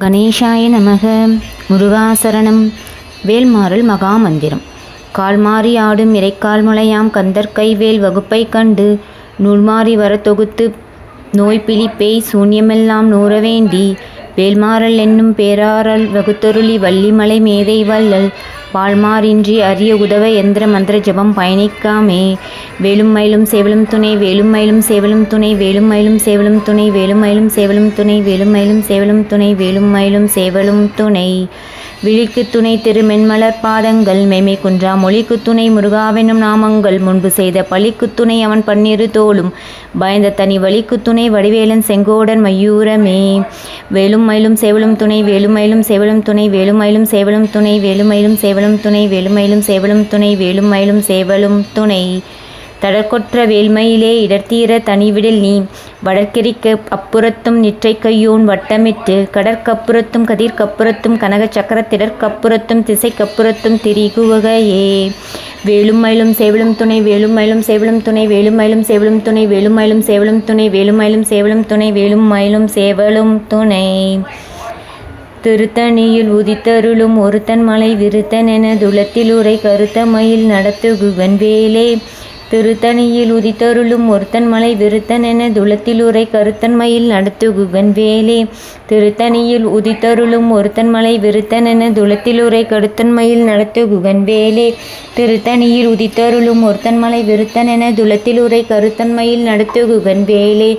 கணேசாய நமக. முருகாசரணம் வேல்மாறல் மகாமந்திரம். கால்மாறி ஆடும் இறைக்கால் முளையாம் கந்தற்கை வேல் வகுப்பை கண்டு நூல்மாறி வர தொகுத்து நோய் பிழிப்பை சூன்யமெல்லாம் நூற வேண்டி வேல்மாறல் என்னும் பேராறல் வகுத்தொருளி வள்ளிமலை மேதை வள்ளல் வாழ்மாறின்றி அரிய உதவ எந்திர மந்திர ஜபம் பயணிக்காமே. வேலும் மயிலும் சேவலும் துணை வேலும் மயிலும் சேவலும் துணை வேலும் மயிலும் சேவலும் துணை வேலும் மயிலும் சேவலும் துணை வேலும் மயிலும் சேவலும் துணை வேலும் மயிலும் சேவலும் துணை. விழிக்கு துணை திருமென்மலர் பாதங்கள் மெய்மை குன்றா மொழிக்கு துணை முருகாவெனும் நாமங்கள் முன்பு செய்த பழிக்கு துணை அவன் பன்னிரு தோளும். பயந்த தனி வழிக்கு துணை வடிவேலன் செங்கோடன் மையூரமே. வேலும் மயிலும் சேவலும் துணை வேலும் மயிலும் சேவலும் துணை வேலும் மயிலும் சேவலும் துணை வேலும் மயிலும் சேவலும் துணை வேலும் மயிலும் சேவலும் துணை வேலும் மயிலும் சேவலும் துணை. தடற்கொற்ற வேல்மயிலே இடர்த்தீர தனிவிடில் நீ. வடற்கிரிக்க அப்புறத்தும் நிற்றை கையோன் வட்டமிட்டு கடற்கப்புறத்தும் கதிர்கப்புறத்தும் கனக சக்கர திடற்கப்புறத்தும் திசைக்கப்புறத்தும் திரிகுவகையே. வேலும் மயிலும் சேவலும் துணை வேலும் மயிலும் சேவலும் துணை வேலும் மயிலும் சேவலும் துணை வேலும் மயிலும் சேவலும் துணை வேலும் மயிலும் சேவலும் துணை வேலும் மயிலும் சேவலும் துணை. திருத்தணியில் உதித்தருளும் ஒருத்தன் மலை விருத்தன் என துளத்தில் உரை கருத்த மயில் நடத்துகுவன் வேலே. திருத்தணியில் உதித்தருளும் ஒருத்தன் மலை விருத்தன் என துளத்தில் கருத்தன்மையில் கருத்தன் நடத்துகுவன் வேலே. திருத்தணியில் உதித்தருளும் ஒருத்தன் மலை விருத்தன் என துளத்தில் கருத்தன்மையில் கருத்தன் நடத்துகுவன் வேலே. திருத்தணியில் உதித்தருளும் ஒருத்தன் மலை விருத்தன் என துளத்தில் கருத்தன்மையில் கருத்தன் நடத்துகுவன் வேலே.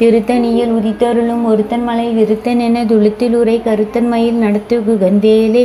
திருத்தணியில் உதித்தருளும் ஒருத்தன் மலை விருத்தன் என துளுத்தில் உரை கருத்தன்மையில் நடத்துகுகன் வேலே.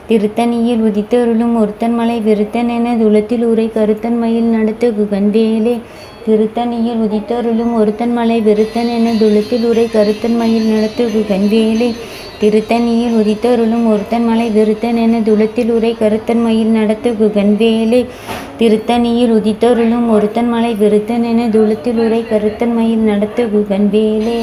திருத்தணியில் உதித்தருளும் ஒருத்தன் மலை விருத்தன் என துளத்தில் உரை கருத்தன்மையில் நடத்து குகந்தேலே திருத்தணியில் உதித்தருளும் ஒருத்தன் மலை விருத்தன் என துளத்தில் உரை கருத்தன்மையில் நடத்து குகந்தேலே திருத்தணியில் உதித்தருளும் ஒருத்தன் மலை விருத்தன் என துளத்தில் உரை கருத்தன்மையில் நடத்து வேலே. திருத்தணியில் உதித்தருளும் ஒருத்தன் மலை விருத்தன் என துளத்தில் உரை கருத்தன்மையில் நடத்துகுகன் வேலே.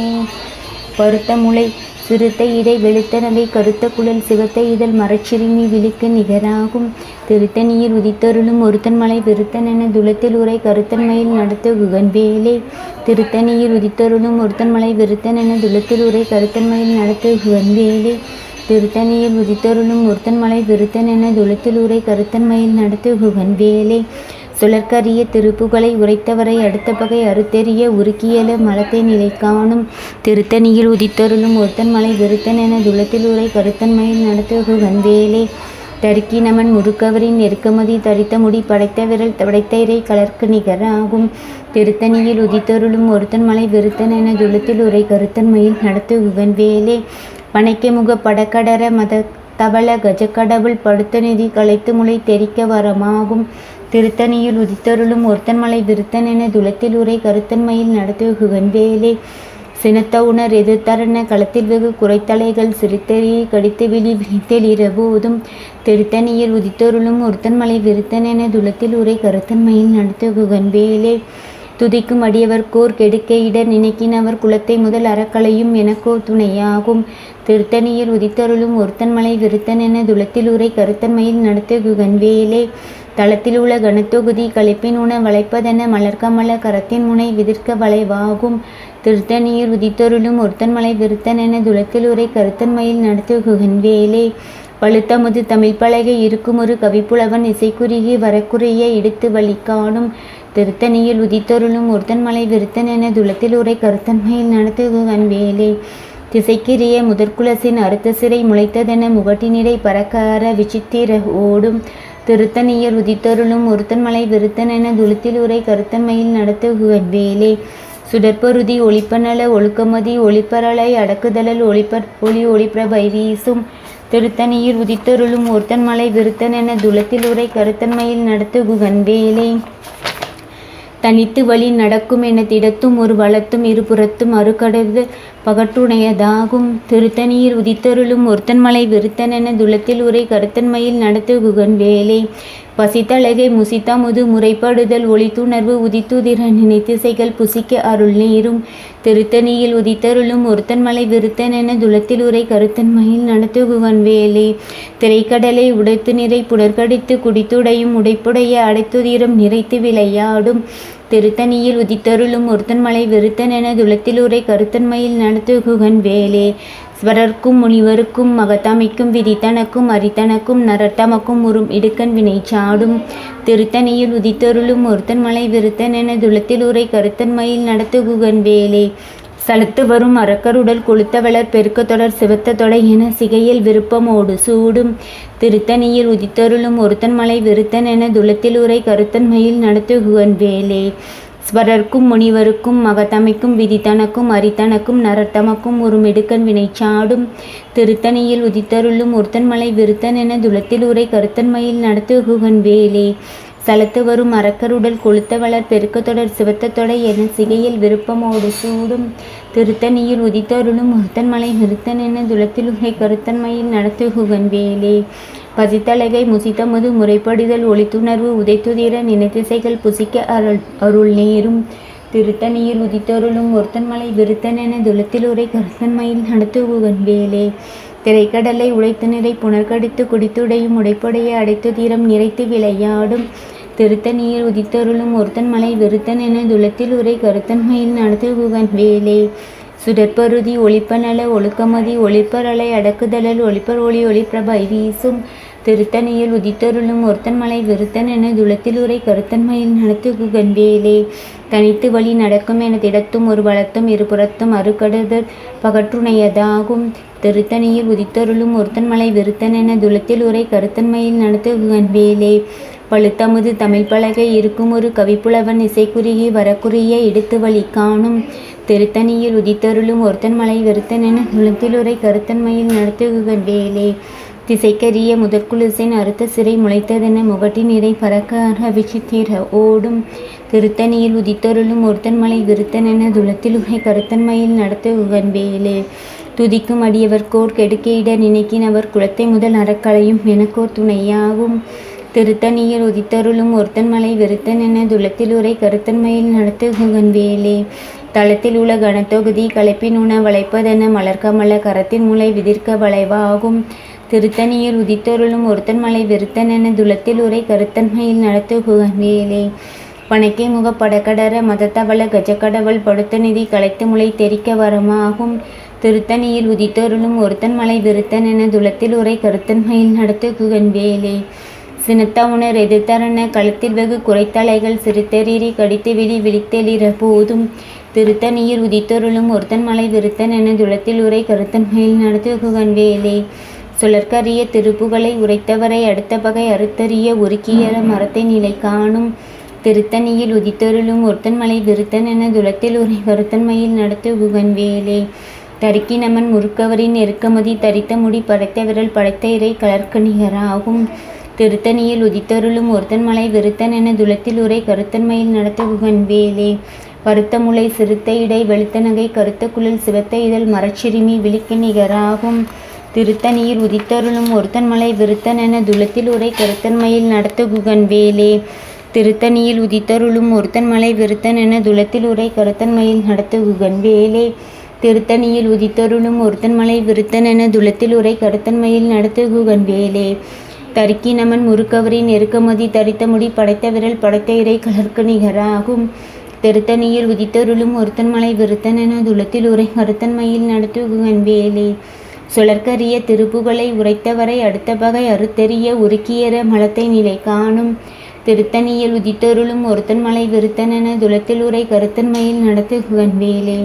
பருத்தமுலை சிறுத்த இடை வெளுத்தனவை கருத்த குழல் சிவத்த இதழ் மரச்சிறுமி விழிக்கு நிகராகும். திருத்தணியில் உதித்தருளும் ஒருத்தன் மலை விருத்தன் என துளத்தில் உரை கருத்தன்மையில் நடத்த குகன்வேலே திருத்தணியில் உதித்தருளும் ஒருத்தன் மலை விருத்தன் என துளத்தில் உரை கருத்தன்மையில் நடத்த குகன்வேலே திருத்தணியில் உதித்தருளும் ஒருத்தன் மலை விருத்தன் என துளத்தில் உரை கருத்தன்மையில் நடத்த குகன்வேலே சுழற்கரிய திருப்புகளை உரைத்தவரை அடுத்த பகை அறுத்தெறிய உருக்கியல மலத்தை நிலை காணும் திருத்தணியில் உதித்தருளும் ஒருத்தன் மலை விருத்தன் என துளத்தில் உரை கருத்தன்மையில் நடத்துகு வந்தேலே. தருக்கி தருக்கினமன் முறுக்கவரின் நெருக்கமதி தரித்த முடி படைத்த விரல் படைத்த இறை கலர்க்கு நிகராகும். திருத்தணியில் உதித்தருளும் ஒருத்தன் மலை விருத்தன் என துளத்தில் உரை கருத்தன்மையில் நடத்துகுகன் வேலே பனைக்கை முக படக்கடர மத தவள கஜக்கடவுள் படுத்த நிதி களைத்து முளை தெரிக்க வரமாகும். திருத்தணியில் உதித்தருளும் ஒருத்தன்மலை விருத்தன் என துளத்தில் உரை கருத்தன்மையில் நடத்துகுகன் வேலே. சினத்த உணர் எதிர்த்தரன களத்தில் வெகு குறைத்தலைகள் சிறுத்தறியை கடித்து விழி விழித்தெல் இரபோதும் திருத்தணியில் உதித்தருளும் ஒருத்தன்மலை விருத்தன் என துளத்தில் உரை கருத்தன்மையில் நடத்துகுகன் வேலே. துதிக்கும் அடியவர்கோர் கெடுக்க இடர் நினைக்கினவர் குலத்தை முதல் அறக்கலையும் எனக்கோ துணையாகும். திருத்தணியில் உதித்தருளும் ஒருத்தன் மலை விருத்தன் என துளத்தில் உரை கருத்தன்மையில் நடத்த குகன்வேலே தளத்தில் உள்ள கனத்தொகுதி களைப்பின் உண வளைப்பதென மலர்க்கமல கரத்தின் முனை விதிர்க்க வளைவாகும். திருத்தணியில் உதித்தொருளும் ஒருத்தன் மலை விருத்தன் என துளத்தில் உரை கருத்தன்மையில் நடத்த குகன்வேலே வழுத்தமுது தமிழ் பலகை இருக்குமொரு கவிப்புலவன் இசைக்குறுகி வரக்குறைய இடுத்து வழி காணும் திருத்தணியில் உதித்தொருளும் ஒருத்தன்மலை விருத்தன் என துளத்தில் உரை கருத்தன்மையில் நடத்துகன் வேலே திசைக்கிரிய முதற்குலசின் அறுத்த சிறை முளைத்ததென முகட்டினிடை பறக்கார விசித்திர ஓடும் திருத்தணியர் உதித்தொருளும் ஒருத்தன்மலை விருத்தன் என துளத்தில் உரை கருத்தன்மையில் நடத்துகன் வேலே சுடற்பருதி ஒளிப்பநல ஒழுக்கமதி ஒளிப்பரலை அடக்குதலல் ஒளிப்பர் ஒளி ஒளிப்பிரபை வீசும் திருத்தணியில் உதித்தருளும் ஒருத்தன் மலை விருத்தன் என துளத்தில் உரை கருத்தன்மையில் நடத்துகுகன் வேலே. தனித்து வழி நடக்கும் என திடத்தும் ஒரு வளத்தும் இருபுறத்தும் அறுகடவு பகட்டுடையதாகும். திருத்தணியில் உதித்தருளும் ஒருத்தன்மலை விருத்தன் என துளத்தில் உரை கருத்தன்மையில் நடத்துகுகன் வேலை. பசித்தழகை முசித்தமுது முறைப்படுதல் ஒளித்துணர்வு உதித்துதிர நினைத்திசைகள் புசிக்க அருள் நீரும். திருத்தணியில் உதித்தருளும் ஒருத்தன்மலை விருத்தன் என துளத்தில் உரை கருத்தன்மையில் நடத்துகுவன் வேலே. திரைக்கடலை உடைத்து நிறை புடற்கடித்து குடித்துடையும் உடைப்புடைய அடைத்துதிரம் நிறைத்து விளையாடும். திருத்தணியில் உதித்தருளும் ஒருத்தன்மலை விருத்தன் என துளத்தில் உரை கருத்தன்மையில் நடத்துகுகன் வேலே. ஸ்வரர்க்கும் முனிவருக்கும் மகத்தமைக்கும் விதித்தனக்கும் அரித்தனக்கும் நரத்தமக்கும் உறும் இடுக்கன் வினை சாடும். திருத்தணியில் உதித்தருளும் ஒருத்தன் மலை விருத்தன் என துளத்தில் உரை கருத்தன்மையில் நடத்துகுகன் வேலே. சலுத்து வரும் அரக்கருடல் கொளுத்தவளர் பெருக்கத்தொடர் தொடர் என சிகையில் விருப்பமோடு சூடும். திருத்தணியில் உதித்தருளும் ஒருத்தன் மலை விருத்தன் என துளத்தில் உரை கருத்தன்மையில் நடத்துகுகன் வேலே. ஸ்வரர்க்கும் முனிவருக்கும் மகத்தமைக்கும் விதித்தனக்கும் அரித்தனக்கும் நரத்தமக்கும் ஒரு மெடுக்கன் வினைச்சாடும். திருத்தணியில் உதித்தருளும் ஒருத்தன் மலை விருத்தன் என துளத்தில் உரை கருத்தன்மையில் நடத்துகுகன் வேலே. ஸ்தலத்து வரும் அரக்கருடல் கொளுத்த வளர் பெருக்க தொடர் என சிகையில் விருப்பமோடு சூடும் திருத்தணியில் உதித்தருளும் ஒருத்தன்மலை நிறுத்தன் என துளத்தில் உரை கருத்தன்மையில் நடத்துகுகன் வேலே. பசித்தலகை முசித்தமுது முறைப்படுதல் ஒளித்துணர்வு உதைத்துதிர நினைத்திசைகள் புசிக்க அருள் அருள் நேரும். திருத்தணியில் உதித்தருளும் ஒருத்தன்மலை விருத்தன் என துளத்தில் உரை கருத்தன்மையில் நடத்துகுகன் வேலே. திரைக்கடலை உடைத்து நிறை புனர்கடித்து குடித்துடையும் உடைப்புடைய அடைத்து தீரம் நிறைத்து விளையாடும் திருத்தணியில் உதித்தருளும் ஒருத்தன் மலை விருத்தன் என துளத்தில் உரை கருத்தன்மையில் நடத்துகுகன் வேலே. சுடற்பருதி ஒளிப்பநல ஒழுக்கமதி ஒளிப்பரலை அடக்குதலல் ஒளிப்பர் ஒளி ஒளிப்பிரபை வீசும். திருத்தணியில் உதித்தருளும் ஒருத்தன் மலை விருத்தன் என துளத்தில் உரை கருத்தன்மையில் நடத்துகுகன் வேலே. தனித்து வழி நடக்கும் என திடத்தும் ஒரு வளத்தும் இருபுறத்தும் அறுகடதர் பகற்றுணையதாகும். திருத்தணியில் உதித்தருளும் ஒருத்தன் மலை விருத்தன் என துளத்தில் உரை கருத்தன்மையில் நடத்துகுகன் வேலே. பழுத்தமுது தமிழ் பலகை இருக்கும் ஒரு கவிப்புலவன் இசைக்குறுகி வரக்குறிய இடுத்து வழி காணும். திருத்தணியில் உதித்தருளும் ஒருத்தன் மலை வெறுத்தன் என உரை கருத்தன்மையில் நடத்துகுகன் வேலே. திசைக்கரிய முதற்குலுசின் அறுத்த சிறை முளைத்ததென முகட்டின் இறை பறக்க விசித்திர ஓடும். திருத்தணியில் உதித்தருளும் ஒருத்தன் மலை விருத்தன் என உரை கருத்தன்மையில் நடத்துகன் வேலே. துதிக்கும் அடியவர் கோர் கெடுக்கையிட நினைக்கினவர் குளத்தை முதல் அறக்களையும் எனக்கோர் துணையாகும். திருத்தணியில் உதித்தருளும் ஒருத்தன் மலை வெறுத்தன் என உரை கருத்தன்மையில் நடத்துகன் வேலே. தளத்தில் உள்ள கனத்தொகுதி களைப்பின் உண வளைப்பதென மலர்கமல கரத்தின் முளை விதிர்க்க வளைவாகும் திருத்தணியில் உதித்தொருளும் ஒருத்தன் மலை விருத்தன் என துளத்தில் உரை கருத்தன்மையில் நடத்துகுகன் வேலே. பணக்கே முக படக்கடர மதத்தவள கஜக்கடவள் படுத்த நிதி களைத்து முளை தெரிக்க வரமாகும் திருத்தணியில் உதித்தொருளும் ஒருத்தன் மலை விருத்தன் என துளத்தில் உரை கருத்தன்மையில் நடத்துகுகன் வேலே. சினத்த உணர் எதிர்த்தரன கழுத்தில் வெகு குறைத்தலைகள் சிறுத்தரீரி கடித்து விழி விழித்தெளிர போதும் திருத்தணியில் உதித்தொருளும் ஒருத்தன் மலை விருத்தன் என துளத்தில் உரை கருத்தன்மையில் நடத்துகுகன் வேலே. சுழற்கரிய திருப்புகளை உரைத்தவரை அடுத்த பகை அறுத்தறிய உருக்கியற மரத்தை நிலை காணும் திருத்தணியில் உதித்தொருளும் ஒருத்தன் மலை விருத்தன் என துளத்தில் உரை கருத்தன்மையில் நடத்துகுகன் வேலே. தருக்கினமன் முறுக்கவரின் நெருக்கமதி தரித்த முடி படைத்த விரல் படைத்த இறை கலர்க்க திருத்தணியில் உதித்தருளும் ஒருத்தன் மலை விருத்தன் என துளத்தில் உரை கருத்தன்மையில் நடத்துகுகன் வேலே. கருத்த முளை சிறுத்த இடை வெளுத்த நகை கருத்த குழல் சிவத்த இதழ் மரச்சிறுமி விழிக்கு நிகராகும். திருத்தணியில் உதித்தருளும் ஒருத்தன் மலை விருத்தன் என துளத்தில் உரை கருத்தன்மையில் நடத்துகுகன் வேலே. திருத்தணியில் உதித்தருளும் ஒருத்தன் மலை விருத்தன் என துளத்தில் உரை கருத்தன்மையில் நடத்துகுகன் வேலே. திருத்தணியில் உதித்தருளும் ஒருத்தன் மலை விருத்தன் என துளத்தில் உரை கருத்தன்மையில் நடத்துகுகன் வேலே. தருக்கினமன் முறுக்கவரின் நெருக்கமதி தரித்த முடி படைத்த விரல் படைத்த இறை கலர்க்கு நிகராகும். திருத்தணியில் உதித்தருளும் ஒருத்தன் மலை விருத்தன் என துளத்தில் உரை கருத்தன்மையில் நடத்துகுகன் வேலே. சுழற்கரிய திருப்புகளை உரைத்தவரை அடுத்த பகை அறுத்தெறிய உருக்கியற மலத்தை நிலை காணும். திருத்தணியில் உதித்தொருளும் ஒருத்தன் மலை விருத்தனென துளத்தில் உரை கருத்தன்மையில் நடத்துகுவன் வேலே.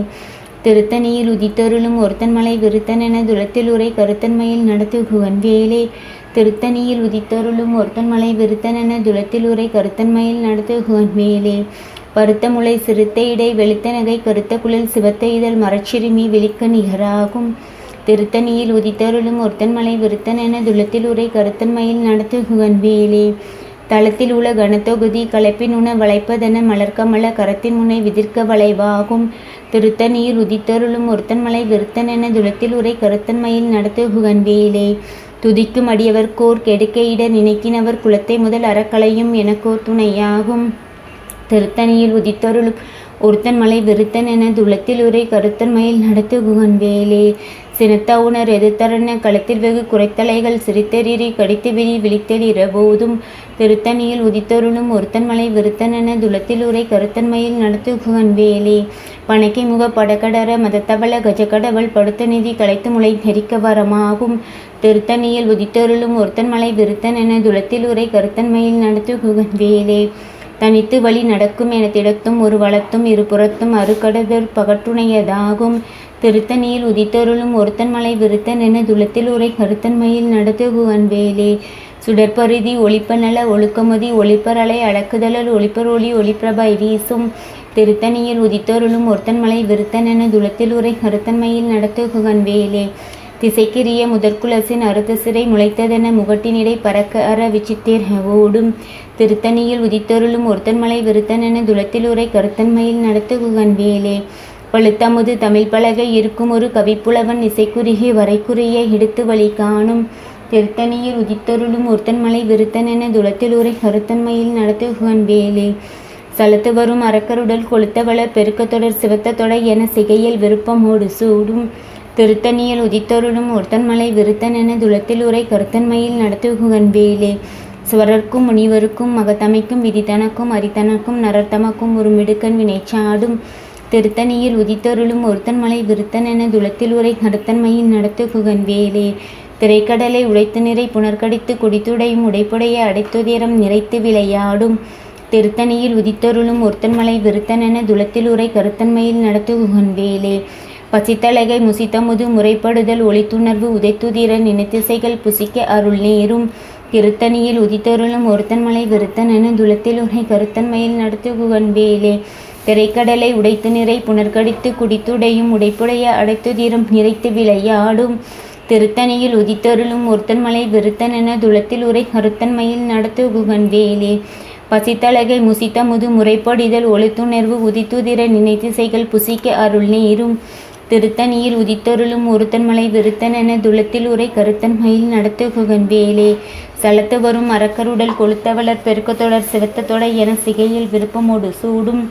திருத்தணியில் உதித்தொருளும் ஒருத்தன் மலை விருத்தனென துளத்தில் உரை கருத்தன்மையில் நடத்துகுவன் வேலே. திருத்தணியில் உதித்தருளும் ஒருத்தன்மலை விருத்தனென துலத்தில் உரை கருத்தன்மையில் நடத்து வேலே பருத்த முளை சிறுத்த இடை வெளுத்த நகை கருத்த குழல் சிவத்த இதழ் மரச்சிறுமி வெளிக்க நிகராகும். திருத்தணியில் உதித்தருளும் ஒருத்தன்மலை விருத்தனென துளத்தில் உரை கருத்தன்மையில் நடத்து வேலே தளத்தில் உள்ள கனத்தொகுதி களைப்பின் உண வளைப்பதென மலர்க்கமல கரத்தின் முனை விதிர்க்க வளைவாகும். திருத்தணியில் உதித்தருளும் ஒருத்தன்மலை விருத்தனென துளத்தில் உரை கருத்தன்மையில் நடத்து வேலே துதிக்கும் அடியவர்கோர் கெடுக்கையிட நினைக்கினவர் குலத்தை முதல் அறக்கலையும் எனக்கோர் துணையாகும். திருத்தணியில் உதித்தொருளும் ஒருத்தன் மலை வெறுத்தன் என துளத்தில் உரை கருத்தன்மையில் நடத்துகுவன் வேலே. சினத்தவுணர் எதிர்த்தரன களத்தில் வெகு குறைத்தலைகள் சிரித்தெறிறி கடித்து விரி விழித்தெழிற போதும் திருத்தணியில் உதித்தருளும் ஒருத்தன் மலை துளத்தில் உரை கருத்தன்மையில் நடத்துகுவன் வேலே. பணக்கை முக படகடர மதத்தவள கஜகடவள் படுத்த நிதி களைத்து முளை நெறிக்க வரமாகும். திருத்தணியில் உதித்தருளும் ஒருத்தன் மலை விருத்தன் என துளத்தில் உரை கருத்தன்மையில் நடத்துகுவன் வேலே. தனித்து வழி நடக்கும் என திடத்தும் ஒரு வளத்தும் இருபுறத்தும் அருக்கடதர் பகற்றுணையதாகும். திருத்தணியில் உதித்தருளும் ஒருத்தன் மலை விருத்தன் என துளத்தில் உரை கருத்தன்மையில் நடத்துகுவன் வேலே. சுடற்பருதி ஒளிப்பநல ஒழுக்கமதி ஒளிப்பரலை அடக்குதலல் ஒளிப்பரொளி ஒளிப்பிரபை வீசும். திருத்தணியில் உதித்தருளும் ஒருத்தன் மலை விருத்தன் என துளத்தில் உரை கருத்தன்மையில் நடத்துகுவன் வேலே. திசைக்கிரிய முதற்குலசின் அறுத்த சிறை முளைத்ததென முகட்டினிடை பறக்க அற விசித்திர ஓடும். திருத்தணியில் உதித்தொருளும் ஒருத்தன் மலை விருத்தன் என துளத்தில் உரை கருத்தன்மையில் நடத்துகுகன் வேலே. பழுத்தமுது தமிழ் பலகை இருக்கும் ஒரு கவிப்புலவன் இசைக்குறுகி வரைக்குறிய எடுத்து வழி காணும் திருத்தணியில் உதித்தருளும் ஒருத்தன்மலை விருத்தன் என துளத்தில் உரை கருத்தன்மையில் நடத்துகுவன் வேலே. சலத்து வரும் அரக்கருடல் கொளுத்தவள பெருக்கத்தொடர் சிவத்த என சிகையில் விருப்பமோடு சூடும். திருத்தணியில் உதித்தருளும் ஒருத்தன்மலை விருத்தன் என துளத்தில் உரை கருத்தன்மையில் நடத்துகுகன் வேலே. சுவரர்க்கும் முனிவருக்கும் மகத்தமைக்கும் விதித்தனக்கும் அரித்தனக்கும் நரர்த்தமக்கும் ஒரு மிடுக்கன் வினைச்சாடும். திருத்தணியில் உதித்தருளும் ஒருத்தன் மலை விருத்தன் என துளத்தில் உரை கருத்தன்மையில் நடத்துகுவன் வேலே. திரைக்கடலை உடைத்து நிறை புனர்கடித்து குடித்துடையும் உடைப்புடைய அடைத்துதிரம் நிறைத்து விளையாடும். திருத்தணியில் உதித்தொருளும் ஒருத்தன் மலை விருத்தன் என துளத்தில் உரை கருத்தன்மையில் நடத்துகுவன் வேலே. பசித்தலகை முசித்தமுது முறைப்படுதல் ஒளித்துணர்வு உதைத்துதிர நினைத்திசைகள் புசிக்க அருள் நேரும். திருத்தணியில் உதித்தருளும் ஒருத்தன் மலை விருத்தன் என துளத்தில் உரை கருத்தன்மையில் நடத்துகுவன் வேலே. திரைக்கடலை உடைத்து நிறை புனர்கடித்து குடித்துடையும் உடைப்புடைய அடைத்துதிரம் நிறைத்து விளையாடும் திருத்தணியில் உதித்தருளும் ஒருத்தன் மலை விருத்தன் என துளத்தில் உரை கருத்தன்மையில் நடத்து குகன் வேலே. பசித்தலகை முசித்த முது முறைப்படிதல் ஒளித்துணர்வு உதித்துதிர நினைத்திசைகள் புசிக்க அருள் நேரும். திருத்தணியில் உதித்தொருளும் ஒருத்தன் மலை விருத்தன் என துளத்தில் உரை கருத்தன்மையில் நடத்துகுவன் வேலே. சலத்து வரும் அரக்கருடல் கொளுத்தவளர் பெருக்கத்தொடர் சிவத்தத்தொடை என சிகையில் விருப்பமோடு சூடும்.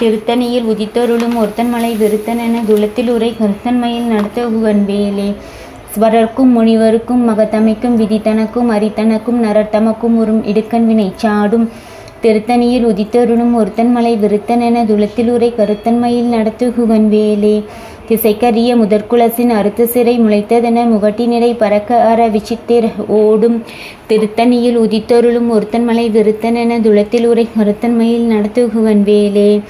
திருத்தணியில் உதித்தருளும் ஒருத்தன் மலை விருத்தன் என துளத்தில் உரை கருத்தன்மையில் நடத்துகுவன் வேலே. ஸ்வரர்க்கும் முனிவருக்கும் மகத்தமைக்கும் விதித்தனக்கும் அரித்தனக்கும் நரத்தமக்கும் உறும் இடுக்கன் வினை சாடும். திருத்தணியில் உதித்தருளும் ஒருத்தன் மலை விருத்தன் என துளத்தில் உரை கருத்தன்மையில் நடத்துகுவன் வேலே. திசைக்கரிய முதற்குலசின் அறுத்து சிறை முளைத்ததென முகட்டினிடை பறக்க அற விசித்திர ஓடும். திருத்தணியில் உதித்தொருளும் ஒருத்தன் மலை விருத்தன் என துளத்தில் உரை கருத்தன்மையில் நடத்துகுவன் வேலே.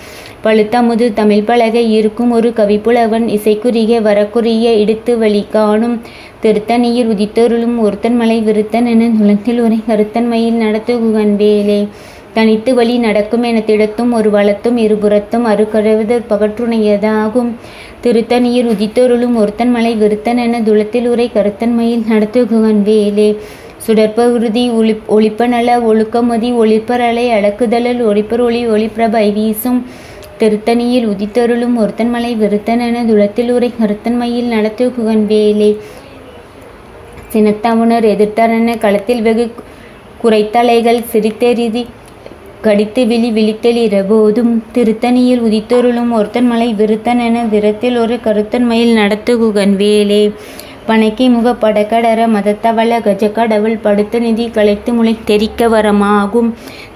பழுத்தமுது தமிழ் பலகை இருக்கும் ஒரு கவிப்புலவன் இசைக்குரிய வரக்குரிய இடுத்து வழி காணும். திருத்தணியில் உதித்தொருளும் ஒருத்தன் மலை விருத்தன் என துளத்தில் உரை கருத்தன்மையில் நடத்துகுவன் வேலே. தனித்து வழி நடக்கும் என திடத்தும் ஒரு வளத்தும் இருபுறத்தும் அருக்கழுவதற் பகற்றுணையதாகும். திருத்தணியில் உதித்தொருளும் ஒருத்தன் மலை விருத்தன் என துளத்தில் உரை கருத்தன்மையில் நடத்துகுவன் வேலே. உறுதி ஒளி ஒளிப்பநல ஒழுக்கமதி ஒளிப்பரலை அடக்குதலல் ஒளிப்பர் ஒளி ஒளிப்பிரபை வீசும். திருத்தணியில் உதித்தொருளும் ஒருத்தன் மலை விருத்தன் என துளத்தில் உரை கருத்தன்மையில் நடத்துகுவன் வேலே. சினத்தமுனர் எதிர்த்தரன களத்தில் வெகு குறைத்தலைகள் சிரித்தெறிதி கடித்து விழி விழித்தல் போதும் திருத்தணியில் உதித்தொருளும் ஒருத்தன் மலை விருத்தன் என விரத்தில் ஒரு கருத்தன்மையில் நடத்துகுகன் வேலே. பனைக்கை முக படக்கடர மதத்தவள கஜக்கடவுள் படுத்த நிதி களைத்து முளை தெரிக்க வரமாகும்.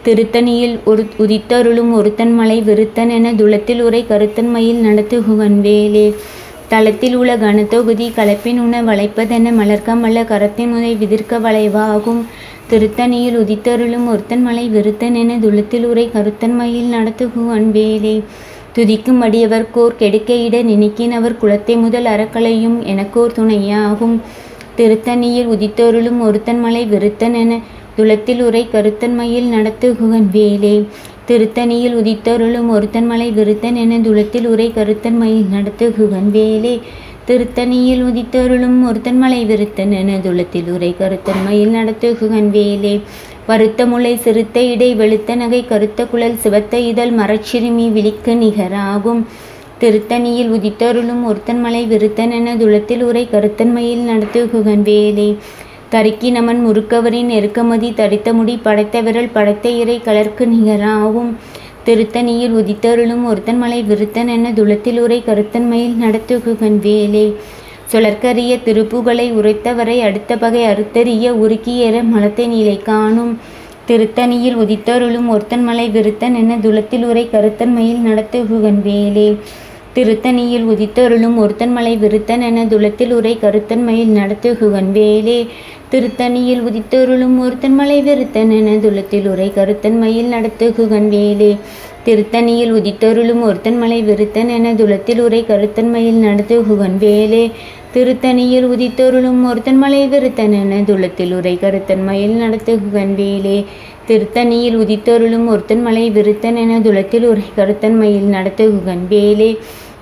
திருத்தணியில் ஒரு உதித்தருளும் ஒருத்தன் மலை விருத்தன் என துளத்தில் உரை கருத்தன்மையில் நடத்துகுகன் வேலே. தளத்தில் உள்ள கனத்தொகுதி கலப்பின் உண வளைப்பதென மலர்க்கமல்ல கரத்தின் உதை விதிர்க்க வளைவாகும். திருத்தணியில் உதித்தருளும் ஒருத்தன் மலை விருத்தன் என துளத்தில் உரை கருத்தன்மையில் நடத்துகு அன்பேலே. துதிக்கும் அடியவர்கோர் கெடுக்கையிட நினைக்கினவர் குலத்தை முதல் அறக்கலையும் எனக்கோர் துணையாகும் திருத்தணியில் உதித்தருளும் ஒருத்தன் மலை விருத்தன் என துளத்தில் உரை கருத்தன்மையில் நடத்துகுவன் வேலே திருத்தணியில் உதித்தருளும் ஒருத்தன் மலை விருத்தன் என துளத்தில் உரை கருத்தன்மையில் நடத்துகுவன் வேலே திருத்தணியில் உதித்தருளும் ஒருத்தன் மலை விருத்தன் என துளத்தில் உரை கருத்தன்மையில் நடத்துகுவன் வேலே. வருத்த முளை சிறுத்த இடை வெளுத்த நகை கருத்த குழல் சிவத்த இதழ் மரச்சிறுமி விழிக்கு நிகராகும். திருத்தணியில் உதித்தருளும் ஒருத்தன் மலை விருத்தன் என துளத்தில் உரை கருத்தன்மையில் நடத்துகுவன் வேலே. தருக்கி நமன் முறுக்கவரின் நெருக்கமதி தடித்த முடி படைத்த விரல் படைத்த இறை கலர்க்கு நிகராகும். திருத்தணியில் உதித்தருளும் ஒருத்தன் மலை விருத்தன் என துளத்தில் உரை கருத்தன்மையில் நடத்துகுகன் வேலே. சுழற்கரிய திருப்புகளை உரைத்தவரை அடுத்த பகை அறுத்தறிய உருக்கியற மலத்தை நிலை காணும். திருத்தணியில் உதித்தருளும் ஒருத்தன் மலை விருத்தன் என துளத்தில் உரை கருத்தன்மையில் நடத்துகுகன் வேலே. திருத்தணியில் உதித்தருளும் ஒருத்தன் மலை விருத்தன் என துளத்தில் உரை கருத்தன்மையில் நடத்துகுவன் வேலே. திருத்தணியில் உதித்தருளும் ஒருத்தன் மலை விருத்தன் என துளத்தில் உரை கருத்தன்மையில் நடத்துகுவன் வேலே. திருத்தணியில் உதித்தருளும் ஒருத்தன் மலை விருத்தன் என துளத்தில் உரை கருத்தன்மையில் நடத்துகுவன் வேலே. திருத்தணியில் உதித்தருளும் ஒருத்தன் மலை விருத்தன் என துளத்தில் உரை கருத்தன்மையில் நடத்துகுவன் வேலே. திருத்தணியில் உதித்தருளும் ஒருத்தன் மலை விருத்தன் என துளத்தில் உரை கருத்தன்மையில் நடத்துகுவன் வேலே.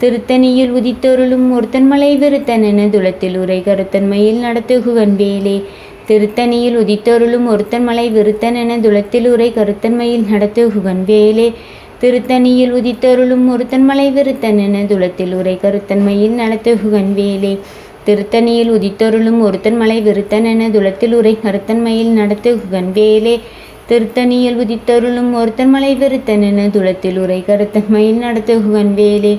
திருத்தணியில் உதித்தொருளும் ஒருத்தன் மலை விருத்தன் என துளத்தில் உரை கருத்தன்மையில் நடத்துகுவன் வேலே. திருத்தணியில் உதித்தொருளும் ஒருத்தன் மலை விருத்தன் என துளத்தில் உரை கருத்தன்மையில் நடத்துகுவன் வேலே. திருத்தணியில் உதித்தொருளும் ஒருத்தன் மலை விருத்தன் என துளத்தில் உரை கருத்தன்மையில் நடத்துகுவன் வேலே. திருத்தணியில் உதித்தொருளும் ஒருத்தன் மலை விருத்தன் என துளத்தில் உரை கருத்தன்மையில் நடத்துகுவன் வேலே. திருத்தணியில் உதித்தருளும் ஒருத்தன் மலை விருத்தன் என துளத்தில் உரை கருத்தன்மையில் நடத்துகுவன் வேலே.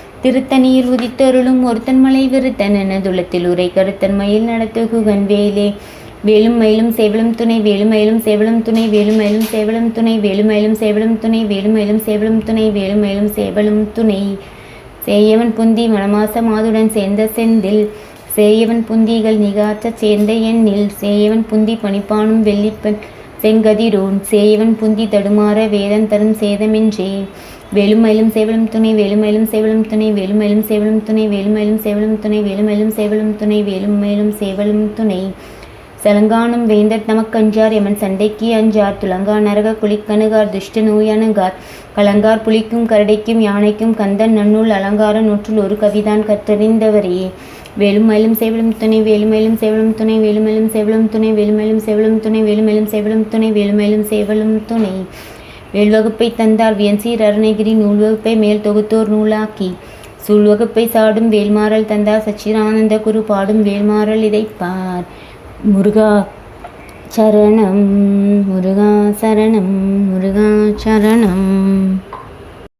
திருத்தணியில் உதித்தருளும் ஒருத்தன் மலை விருத்தன் என துளத்தில் உரை கருத்தன்மையில் நடத்துகுகன் வேலே. வேலுமயிலும் சேவலும் துணை வேலுமயிலும் சேவலும் துணை வேலுமயிலும் சேவலும் துணை வேலுமயிலும் சேவலும் துணை வேலுமயிலும் சேவலும் துணை வேலுமயிலும் சேவலும் துணை. சேயவன் புந்தி மணமாச மாதுடன் சேர்ந்த செந்தில். சேயவன் புந்திகள் நிகாற்ற சேர்ந்த எண்ணில். சேயவன் புந்தி பணிப்பானும் வெள்ளிப்பன் செங்கதிரோன். சேயவன் புந்தி தடுமாற வேதம் தரும் சேதமின்றே. வேலுமயிலும் சேவலும் துணை வேலுமயிலும் சேவலும் துணை வேலுமயிலும் சேவலும் துணை வேலுமயிலும் சேவலும் துணை வேலுமயிலும் சேவலும் துணை வேலுமயிலும் சேவலும் துணை சலங்கானும் வேந்தர் தமக்கஞ்சார் எமன் சண்டைக்கு அஞ்சார் துலங்கா நரக குளிக்கணுகார் துஷ்ட நோயணுகார் கலங்கார் புலிக்கும் கரடைக்கும் யானைக்கும் கந்தன் நன்னூல் அலங்கார நூற்றுள் ஒரு கவிதான் கற்றறிந்தவரே வேலுமயிலும் சேவலும் துணை வேலுமயிலும் சேவலும் துணை வேலுமயிலும் சேவலும் துணை வேலுமயிலும் சேவலும் துணை வேலுமயிலும் சேவலும் துணை வேலுமயிலும் சேவலும் துணை வேல்வகுப்பை தந்தார் வியன்சீர் அருணகிரி. நூல்வகுப்பை மேல் தொகுத்தோர் நூலாக்கி சூழ்வகுப்பை சாடும் வேல்மாறல் தந்தார் சச்சிதானந்த குரு பாடும் வேல்மாறல் இதைப்பார். பார் முருகா சரணம் முருகா சரணம் முருகா சரணம்.